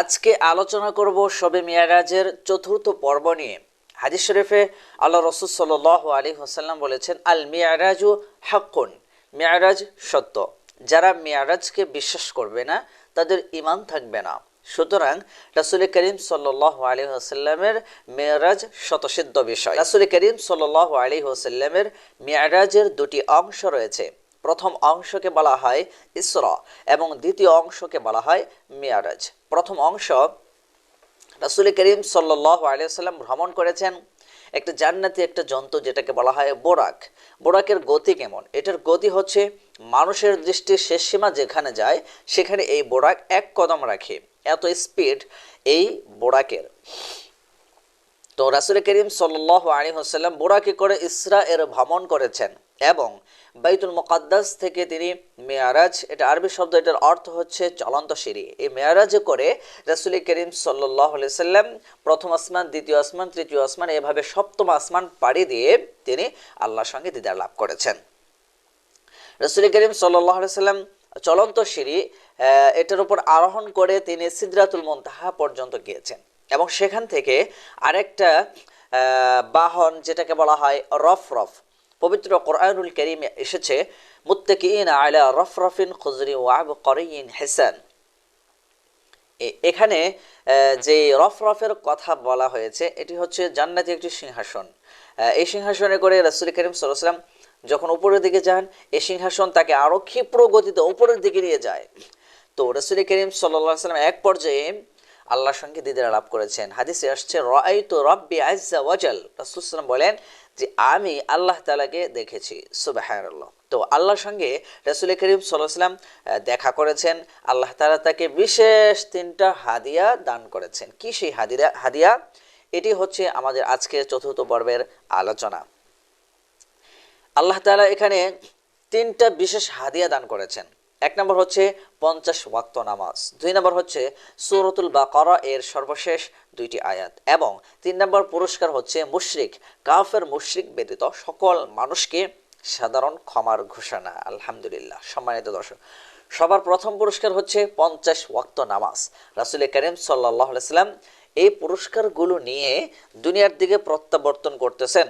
আজকে আলোচনা করব শবে মিয়ারাজের চতুর্থ পর্ব নিয়ে। হাদিস শরীফে আল্লাহ রসুল সাল আলী হোসাল্লাম বলেছেন, আল মিয়ারাজু হাক্কুন মিয়ারাজ সত্য। যারা মিয়ারাজকে বিশ্বাস করবে না, তাদের ইমান থাকবে না। সুতরাং রাসুল করিম সাল আলী হোসাল্লামের মেয়ারাজ শতসিদ্ধ বিষয়। রাসুল করিম সাল আলী হোসাল্লামের মিয়ারাজের দুটি অংশ রয়েছে। প্রথম অংশকে বলা হয় ইসরা এবং দ্বিতীয় অংশকে বলা হয় মিয়ারাজ। প্রথম অংশ রাসুল করিম সাল্লাহ আলিয়াল্লাম ভ্রমণ করেছেন একটা জান্নাতি একটা জন্তু যেটাকে বলা হয় বোরাক। বোরাকের গতি কেমন? এটার গতি হচ্ছে মানুষের দৃষ্টির শেষ সীমা যেখানে যায়, সেখানে এই বোরাক এক কদম রাখে। এত স্পিড এই বোরাকের। তো রাসুল করিম সাল আলী হোসাল্লাম বোরাকে করে ইসরা এর ভ্রমণ করেছেন। এবং বাইতুল মোকাদ্দাস থেকে তিনি মেয়ারাজ, এটা আরবি শব্দ, এটার অর্থ হচ্ছে চলন্ত সিঁড়ি। এই মেয়ারাজে করে রাসুল করিম সাল্লাহ সাল্লাম প্রথম আসমান, দ্বিতীয় আসমান, তৃতীয় আসমান, এভাবে সপ্তম আসমান পাড়ি দিয়ে তিনি আল্লাহর সঙ্গে দিদার লাভ করেছেন। রসুল করিম সাল্লাহ সাল্লাম চলন্ত সিঁড়ি এটার উপর আরোহণ করে তিনি সিদ্রাতুল মন্তাহা পর্যন্ত গিয়েছেন। এবং সেখান থেকে আরেকটা বাহন, যেটাকে বলা হয় রফ রফ পবিত্র কোরআনুল করিমে এসেছে হেসান। এখানে যে রফরফের কথা বলা হয়েছে, এটি হচ্ছে জান্নাতি একটি সিংহাসন। এই সিংহাসনে করে রাসুল করিম সাল্লাম যখন উপরের দিকে যান এই সিংহাসন তাকে আরও ক্ষিপ্র গতিতে উপরের দিকে নিয়ে যায়। তো রসুল করিম সাল্লাম এক পর্যায়ে আল্লাহর সঙ্গে দিদার লাভ করেছেন। হাদিসে আসছে রাই তো রব্বি আজ্জা ওয়াজাল রাসুলাম বলেন যে আমি আল্লাহ তালাকে দেখেছি সুবাহ তো আল্লাহর সঙ্গে রসুল করিম সাল্লাম দেখা করেছেন। আল্লাহ তালা তাকে বিশেষ তিনটা হাদিয়া দান করেছেন। কি সেই হাদিয়া হাদিয়া? এটি হচ্ছে আমাদের আজকের চতুর্থ পর্বের আলোচনা। আল্লাহ তালা এখানে তিনটা বিশেষ হাদিয়া দান করেছেন। এক নম্বর হচ্ছে পঞ্চাশ ওয়াক্ত নামাজ, দুই নম্বর হচ্ছে সুরতুল বাকরা এর সর্বশেষ দুইটি আয়াত, এবং তিন নম্বর পুরস্কার হচ্ছে মুশরিক, কাফের মুশরিক ব্যতীত সকল মানুষকে সাধারণ ক্ষমার ঘোষণা, আলহামদুলিল্লাহ। সম্মানিত দর্শক, সবার প্রথম পুরস্কার হচ্ছে পঞ্চাশ ওয়াক্ত নামাজ। রাসুল করিম সাল্লাহ সাল্লাম এই পুরস্কারগুলো নিয়ে দুনিয়ার দিকে প্রত্যাবর্তন করতেছেন।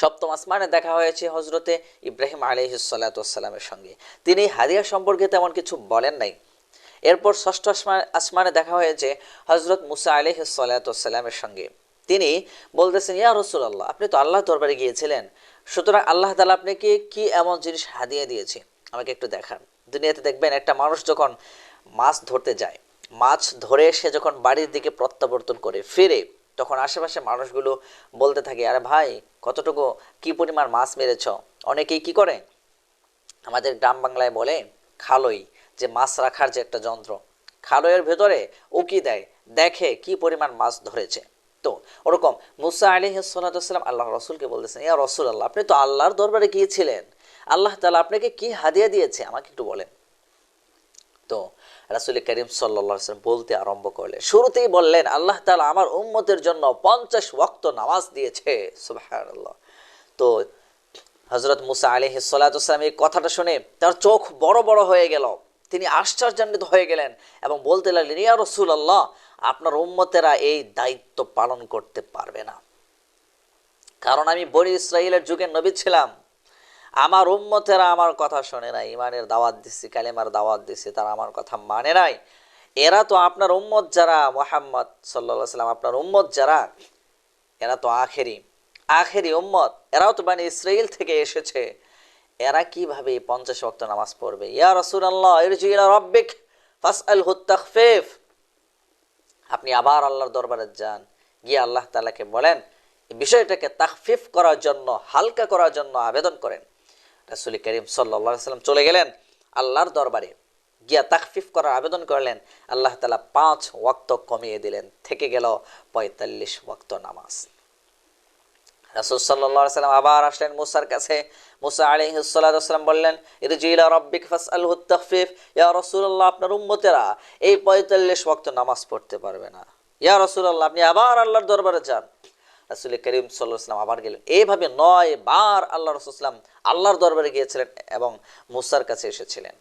সপ্তম আসমানে দেখা হয়েছে হজরতে ইব্রাহিম আলিহিসাল্লামের সঙ্গে। তিনি হাদিয়া সম্পর্কে তেমন কিছু বলেন নাই। এরপর ষষ্ঠ আসমানে দেখা হয়েছে হজরত মুসা আলিহিসাল্লামের সঙ্গে। তিনি বলতেছেন, ইয়া রসুল আল্লাহ আপনি তো আল্লাহ দরবারে গিয়েছিলেন। সুতরাং আল্লাহ তালা আপনাকে কি এমন জিনিস হাদিয়ে দিয়েছে? আমাকে একটু দেখান। দুনিয়াতে দেখবেন একটা মানুষ যখন মাছ ধরতে যায়, মাছ ধরে সে যখন বাড়ির দিকে প্রত্যাবর্তন করে, ফিরে তখন আশেপাশে মানুষগুলো বলতে থাকে, আরে ভাই, কতটুকু, কি পরিমাণ মাছ মেরেছ? অনেকেই কি করে? আমাদের গ্রাম বাংলায় বলে, খালই, যে মাছ রাখার যে একটা যন্ত্র, খালইয়ের ভেতরে উকি দেয়, দেখে কি পরিমাণ মাছ ধরেছে। তো ওরকম মুসা আলী সাল্লাম আল্লাহ রসুলকে বলতেছেন, ইয়া রসুল আল্লাহ আপনি তো আল্লাহর দরবারে গিয়েছিলেন। আল্লাহ তালা আপনাকে কি হাদিয়া দিয়েছে? আমাকে একটু বলেন। রাসুল করিম সাল্লাম বলতে আরম্ভ করলেন। শুরুতেই বললেন, আল্লাহ তালা আমার উম্মতের জন্য পঞ্চাশ ওয়াক্ত নামাজ দিয়েছে। সুবাহ তো হজরত মুসা আলী সাল্লাম এই কথাটা শুনে তার চোখ বড় বড় হয়ে গেল। তিনি আশ্চর্যান্বিত হয়ে গেলেন এবং বলতে লাগলেন, ইয়া রসুল আল্লাহ আপনার উম্মতেরা এই দায়িত্ব পালন করতে পারবে না। কারণ আমি বনি ইসরায়েলের যুগের নবী ছিলাম। আমার উম্মতেরা আমার কথা শোনে নাই ইমানের দাওয়াত দিচ্ছি কালেমার দাওয়াত দিচ্ছি তারা আমার কথা মানে নাই। এরা তো আপনার উম্মত যারা, মোহাম্মদ সাল্লা সাল্লাম আপনার উম্মত যারা, এরা তো আখেরি। আখেরি উম্মত, এরাও তো মানে ইসরায়েল থেকে এসেছে। এরা কীভাবে পঞ্চাশ ভক্ত নামাজ পড়বে? ইয়া রসুল আল্লাহ ফাস আল আপনি আবার আল্লাহর দরবারে যান, গিয়ে আল্লাহ তালাকে বলেন বিষয়টাকে তাকফিফ করার জন্য, হালকা করার জন্য আবেদন করেন। রাসুল করিম সাল্লা সাল্লাম চলে গেলেন আল্লাহর দরবারে। গিয়া তাকফিফ করার আবেদন করলেন। আল্লাহ তালা পাঁচ ওয়াক্ত কমিয়ে দিলেন। থেকে গেল পঁয়তাল্লিশ ওয়াক্ত নামাজ। রাসুল সাল্লাহ সাল্লাম আবার আসলেন মুসার কাছে। মুসা আলী সাল্লাম বললেন রসুল্লাহ আপনার উম্মতেরা এই পঁয়তাল্লিশ ওয়াক্ত নামাজ পড়তে পারবে না। ইয়া রসুল্লাহ আপনি আবার আল্লাহর দরবারে যান। রাসুল করিম সাল্লাহাম আবার গেলেন। এইভাবে নয় বার আল্লাহ রসুলাম আল্লাহর দরবারে গিয়েছিলেন এবং মুসার কাছে এসেছিলেন।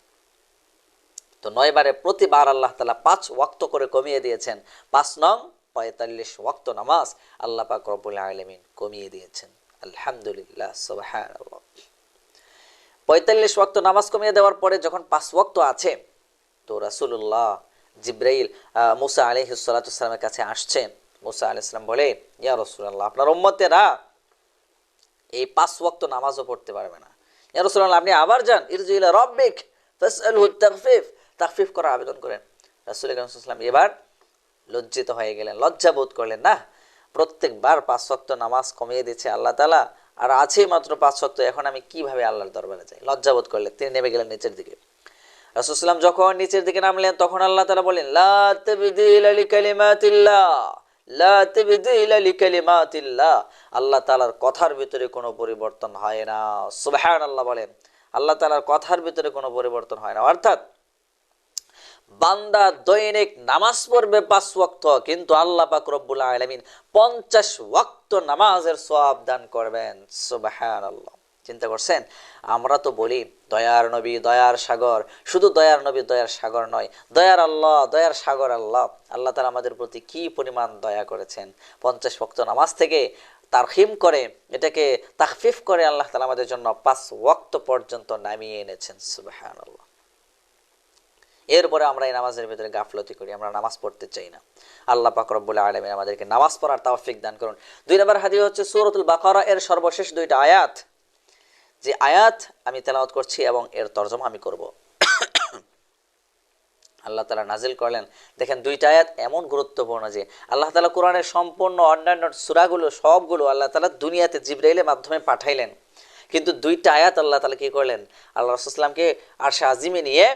তো নয়বারে প্রতিবার আল্লাহ তালা পাঁচ ওয়াক্ত করে কমিয়ে দিয়েছেন। পাঁচ নং পঁয়তাল্লিশ ওয়াক্ত নামাজ আল্লাহ পাক রব্বুল আলমিন কমিয়ে দিয়েছেন। আলহামদুলিল্লাহ পঁয়তাল্লিশ ওয়াক্ত নামাজ কমিয়ে দেওয়ার পরে যখন পাঁচ ওয়াক্ত আছে, তো রাসুল্লাহ জিব্রাইল মুসা আলি সালাতামের কাছে আসছেন। মুসা আলি ইসলাম বলে, ইয়া রসুল্লাহ আপনার উম্মতেরা এই পাঁচ ওয়াক্ত নামাজও পড়তে পারবে না। ইয়া রসুল্লাহ আপনি আবার যান ইরজুইলা রব্বিক তাখফিফ। তাখফিফ করার আবেদন করেন। রাসূল ওয়াসাল্লাম এবার লজ্জিত হয়ে গেলেন লজ্জা বোধ করলেন, না, প্রত্যেকবার পাঁচ ওয়াক্ত নামাজ কমিয়ে দিচ্ছে আল্লাহ তালা আর আছে মাত্র পাঁচ ওয়াক্ত, এখন আমি কীভাবে আল্লাহর দরবারে যাই? লজ্জা বোধ করলেন, তিনি নেমে গেলেন নিচের দিকে। রাসূলুল্লাহ যখন নিচের দিকে নামলেন, তখন আল্লাহ তালা বলেন আল্লাহ তাআলার কথার ভিতরে কোনো পরিবর্তন হয় না। সুবহানাল্লাহ বলেন। আল্লাহ তাআলার কথার ভিতরে কোনো পরিবর্তন হয় না। অর্থাৎ বান্দা দৈনিক নামাজ পড়বে পাঁচ ওয়াক্ত, কিন্তু আল্লাহ পাক রব্বুল আলামিন পঞ্চাশ ওয়াক্ত নামাজের সওয়াব দান করবেন। সুবহানাল্লাহ। চিন্তা করছেন? আমরা তো বলি, দয়ার নবী, দয়ার সাগর। শুধু দয়ার নবী, দয়ার সাগর নয়, দয়ার আল্লাহ, দয়ার সাগর আল্লাহ। আল্লাহ তালা আমাদের প্রতি কি পরিমাণ দয়া করেছেন? পঞ্চাশ ওয়াক্ত নামাজ থেকে তারখিম করে, এটাকে তাকফিফ করে আল্লাহ তালা আমাদের জন্য পাঁচ ওয়াক্ত পর্যন্ত নামিয়ে এনেছেন। সুবহানাল্লাহ। এরপরে আমরা এই নামাজের ভিতরে গাফলতি করি, আমরা নামাজ পড়তে চাই না। আল্লাহ পাক রব্বুল আলমিন আমাদেরকে নামাজ পড়ার তাওফিক দান করুন। দুই নম্বর হাদিস হচ্ছে সূরাতুল বাকারা, এর সর্বশেষ দুইটা আয়াত। যে আয়াত আমি তেলাওয়াত করছি এবং এর তর্জমা আমি করব। আল্লাহ তালা নাজিল করলেন। দেখেন দুইটা আয়াত এমন গুরুত্বপূর্ণ যে আল্লাহ তালা কোরআনের সম্পূর্ণ অন্যান্য সুরাগুলো সবগুলো আল্লাহ তালা দুনিয়াতে জিব্রাইলের মাধ্যমে পাঠাইলেন। কিন্তু দুইটা আয়াত আল্লাহ তালা কি করলেন? আল্লাহ রসুলামকে আরশা আজিমে নিয়ে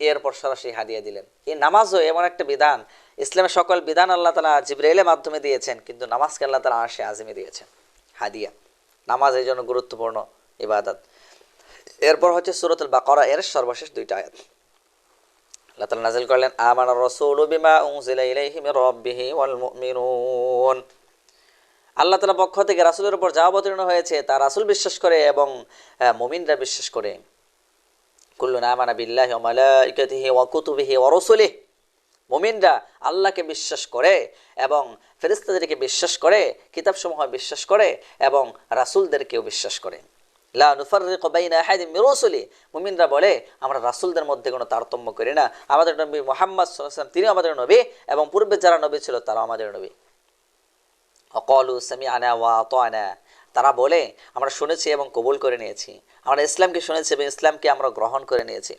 এরপর সরাসরি হাদিয়া দিলেন। এই নামাজও এমন একটা বিধান, ইসলামের সকল বিধান আল্লাহ তালা জিব্রাইলের মাধ্যমে দিয়েছেন, কিন্তু নামাজকে আল্লাহ তালা আরশে আজিমে দিয়েছেন। হাদিয়া। নামাজ এই জন্য গুরুত্বপূর্ণ। ইবাদত। এরপর হচ্ছে সুরতুল বাকরা, এর সর্বশেষ দুইটা আয়াত। আল্লাহ তাআলা নাযিল করলেন, আমানা রাসূলু বিমা উনজিলা ইলাইহি মির রাব্বিহি ওয়াল মুমিনুন। আল্লাহ তাআলা পক্ষ থেকে রাসূলের উপর যা অবতীর্ণ হয়েছে, তা রাসূল বিশ্বাস করে এবং মুমিনরা বিশ্বাস করে। কুল্লুন আমানা বিল্লাহি ওয়া মালাইকাতিহি ওয়া কুতুবিহি ওয়া রাসূলিহি। মুমিনরা আল্লাহকে বিশ্বাস করে এবং ফেরেশতাদেরকে বিশ্বাস করে, কিতাবসমূহ বিশ্বাস করে এবং রাসূলদেরকেও বিশ্বাস করে। লা নুফাররিকু বাইনা আহাদিন মির রুসুলি। মুমিনরা বলে, আমরা রাসূলদের মধ্যে কোনো তারতম্য করি না। আমাদের নবী মুহাম্মদ ওয়াসাল্লাম তিনি আমাদের নবী এবং পূর্বে যারা নবী ছিল তারা আমাদের নবী। অকলু সামিআনা ওয়া আতানা। তারা বলে, আমরা শুনেছি এবং কবুল করে নিয়েছি। আমরা ইসলামকে শুনেছি এবং ইসলামকে আমরা গ্রহণ করে নিয়েছি।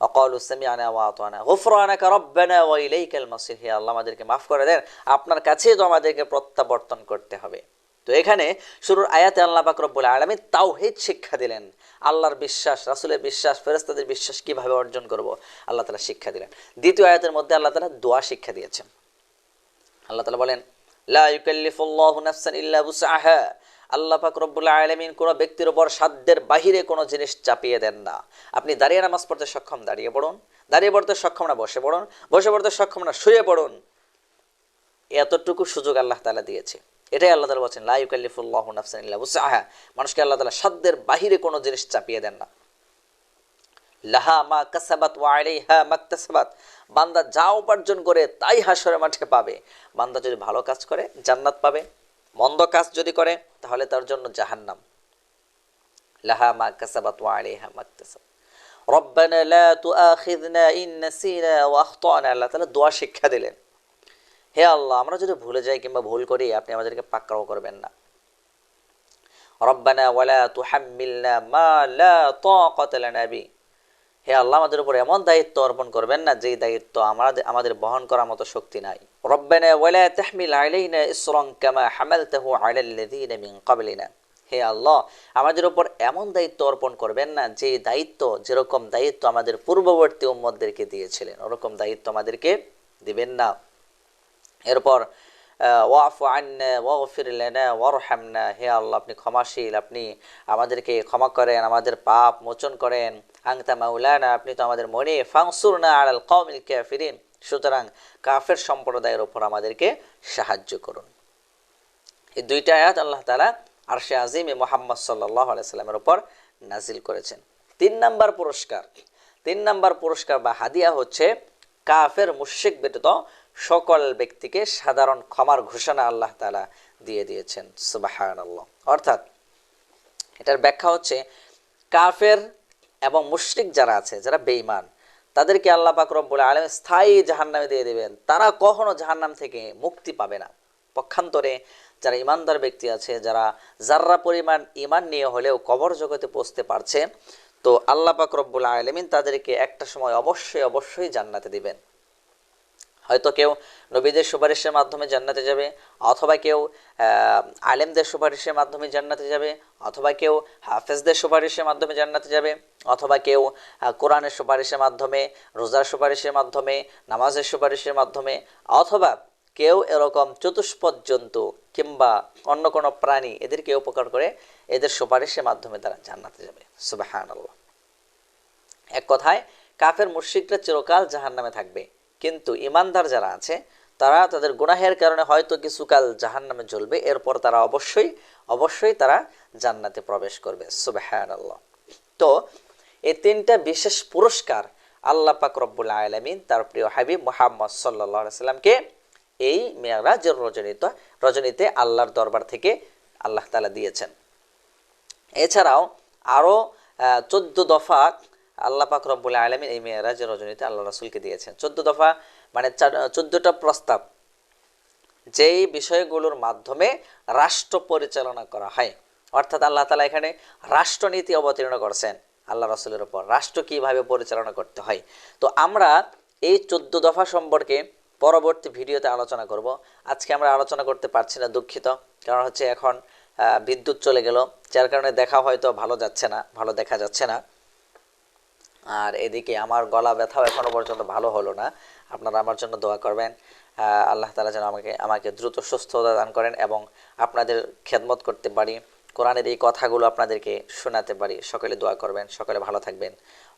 অকল অকলু সামিআনা ওয়া আতানা। গুফরানাকা রব্বানা ওয়া ইলাইকাল মাসির হে আল্লাহ, আমাদেরকে মাফ করে দেন। আপনার কাছেই তো আমাদেরকে প্রত্যাবর্তন করতে হবে। তো এখানে শুরুর আয়াতে আল্লাহ পাক রব্বুল আলামিন তাওহীদ শিক্ষা দিলেন। আল্লাহর বিশ্বাস, রাসূলের বিশ্বাস, ফেরেশতাদের বিশ্বাস কীভাবে অর্জন করব? আল্লাহ তাআলা শিক্ষা দিলেন। দ্বিতীয় আয়াতের মধ্যে আল্লাহ তাআলা দোয়া শিক্ষা দিয়েছেন। আল্লাহ তাআলা বলেন, লা ইউকাল্লিফুল্লাহু নাফসান ইল্লা আল্লাহ পাক রব্বুল আলামিন কোনো ব্যক্তির উপর সাধ্যের বাহিরে কোনো জিনিস চাপিয়ে দেন না। আপনি দাঁড়িয়ে নামাজ পড়তে সক্ষম, দাঁড়িয়ে পড়ুন। দাঁড়িয়ে পড়তে সক্ষম না, বসে পড়ুন। বসে পড়তে সক্ষম না, শুয়ে পড়ুন। এতটুকু সুযোগ আল্লাহ তালা দিয়েছে। এটাই আল্লাহ তালা বলছেন, লা ইউকাল্লিফুল্লাহু নাফসান ইল্লা বুসআহা মানুষকে আল্লাহ তাআলা সাধ্যের বাহিরে কোনো জিনিস চাপিয়ে দেন না। লাহা মা কাসাবাত ওয়া আলাইহা মাকতাসাবাত। বান্দা যা উপার্জন করে তাই হাসরের মাঠে পাবে। বান্দা যদি ভালো কাজ করে, জান্নাত পাবে। মন্দ কাজ যদি করে, তাহলে তার জন্য জাহান্নাম। লাহা মা কাসাবাত ওয়া আলাইহা মাকতাসাবাত। রব্বানা লা তুআখিযনা ইন নাসিনা ওয়া আখতানা। আল্লাহ তাআলা দোয়া শিক্ষা দিলেন। হে আল্লাহ, আমরা যদি ভুলে যাই কিংবা ভুল করি, আপনি আমাদেরকে পাকড়াও করবেন না। রব্বানা ওয়ালা তুহাম্মিলনা মা লা তাকাতা লানা বি। হে আল্লাহ, আমাদের উপর এমন দায়িত্ব অর্পণ করবেন না, যেই দায়িত্ব আমাদের আমাদের বহন করার মতো শক্তি নাই। রব্বানা ওয়ালা তাহমিল আলাইনা ইসরান কামা হামালতাহু আলাল লাযিনা মিন ক্বাবলিনা। হে আল্লাহ, আমাদের উপর এমন দায়িত্ব অর্পণ করবেন না যে দায়িত্ব, যেরকম দায়িত্ব আমাদের পূর্ববর্তী উম্মতদেরকে দিয়েছিলেন, ওরকম দায়িত্ব আমাদেরকে দিবেন না। এরপর ওয়ারহামনা। হে আল্লাহ, আপনি ক্ষমাশীল, আপনি আমাদেরকে ক্ষমা করেন, আমাদের পাপ মোচন করেন। আংতা মাউলানা আপনি তো আমাদের মনে কাফিরিন। সুতরাং কাফের সম্প্রদায়ের উপর আমাদেরকে সাহায্য করুন। এই দুইটা আয়াত আল্লাহ তাআলা আরশে আজিমে মোহাম্মদ সাল্লাল্লাহু আলাইহি সাল্লামের উপর নাজিল করেছেন। তিন নাম্বার পুরস্কার, তিন নাম্বার পুরস্কার বা হাদিয়া হচ্ছে কাফের মুশরিক ব্যতীত সকল ব্যক্তিকে সাধারণ ক্ষমার ঘোষণা আল্লাহ তাআলা দিয়ে দিয়েছেন, সুবহানাল্লাহ। অর্থাৎ এটার ব্যাখ্যা হচ্ছে, কাফের এবং মুশরিক যারা আছে, যারা বেঈমান, তাদেরকে আল্লাহ পাক রব্বুল আলম স্থায়ী জাহান্নামে দিয়ে দেবেন। তারা কখনো জাহান্নাম থেকে মুক্তি পাবে না। পক্ষান্তরে যারা ইমানদার ব্যক্তি আছে, যারা যার্রা পরিমাণ ইমান নিয়ে হলেও কবর জগতে পৌঁছতে পারছে, তো আল্লাহ পাক আলমিন তাদেরকে একটা সময় অবশ্যই অবশ্যই জান্নাতে দিবেন। হয়তো কেউ নবীদের সুপারিশের মাধ্যমে জান্নাতে যাবে, অথবা কেউ আলেমদের সুপারিশের মাধ্যমে জান্নাতে যাবে, অথবা কেউ হাফেজদের সুপারিশের মাধ্যমে জান্নাতে যাবে, অথবা কেউ কোরআনের সুপারিশের মাধ্যমে, রোজার সুপারিশের মাধ্যমে, নামাজের সুপারিশের মাধ্যমে, অথবা কেউ এরকম চতুষ্পদ জন্তু কিংবা অন্য কোনো প্রাণী এদেরকে উপকার করে এদের সুপারিশের মাধ্যমে তারা জান্নাতে যাবে। সুবাহ এক কথায়, কাফের মুশরিকরা চিরকাল জাহান্নামে থাকবে। কিন্তু ইমানদার যারা আছে, তারা তাদের গুনাহের কারণে হয়তো কিছুকাল জাহান্নামে জ্বলবে, এরপর তারা অবশ্যই অবশ্যই তারা জান্নাতে প্রবেশ করবে। সুবহানাল্লাহ। তো এই তিনটা বিশেষ পুরস্কার আল্লাহ পাক রব্বুল আলামিন, তার প্রিয় হাবিব মোহাম্মদ আলাইহি সাল্লামকে এই মেয়ারাজের রজনীত, রজনীতে আল্লাহর দরবার থেকে আল্লাহ তালা দিয়েছেন। এছাড়াও আরও চোদ্দ দফা আল্লাহ পাক রব্বুল আলমিন এই মেয়েরাজ রজনীতে আল্লাহ রাসুলকে দিয়েছেন। চোদ্দ দফা মানে চোদ্দটা প্রস্তাব। যেই বিষয়গুলোর মাধ্যমে রাষ্ট্র পরিচালনা করা হয়, অর্থাৎ আল্লাহ তালা এখানে রাষ্ট্রনীতি অবতীর্ণ করছেন আল্লাহ রসুলের উপর। রাষ্ট্র কীভাবে পরিচালনা করতে হয়? তো আমরা এই চোদ্দ দফা সম্পর্কে পরবর্তী ভিডিওতে আলোচনা করব। আজকে আমরা আলোচনা করতে পারছি না দুঃখিত, কারণ হচ্ছে এখন বিদ্যুৎ চলে গেল, যার কারণে দেখা হয়তো ভালো যাচ্ছে না, ভালো দেখা যাচ্ছে না। আর এদিকে আমার গলা ব্যথাও এখনও পর্যন্ত ভালো হলো না। আপনারা আমার জন্য দোয়া করবেন। আল্লাহ তালা যেন আমাকে আমাকে দ্রুত সুস্থতা দান করেন এবং আপনাদের খেদমত করতে পারি। কোরআনের এই কথাগুলো আপনাদেরকে শোনাতে পারি। সকলে দোয়া করবেন, সকলে ভালো থাকবেন।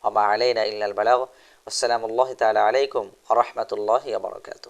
অমা আলাইনা ইল্লাল বালাগ। আসসালামু আলাইকুম রহমতুল্লাহ রহমতুল্লাহি আবরকাত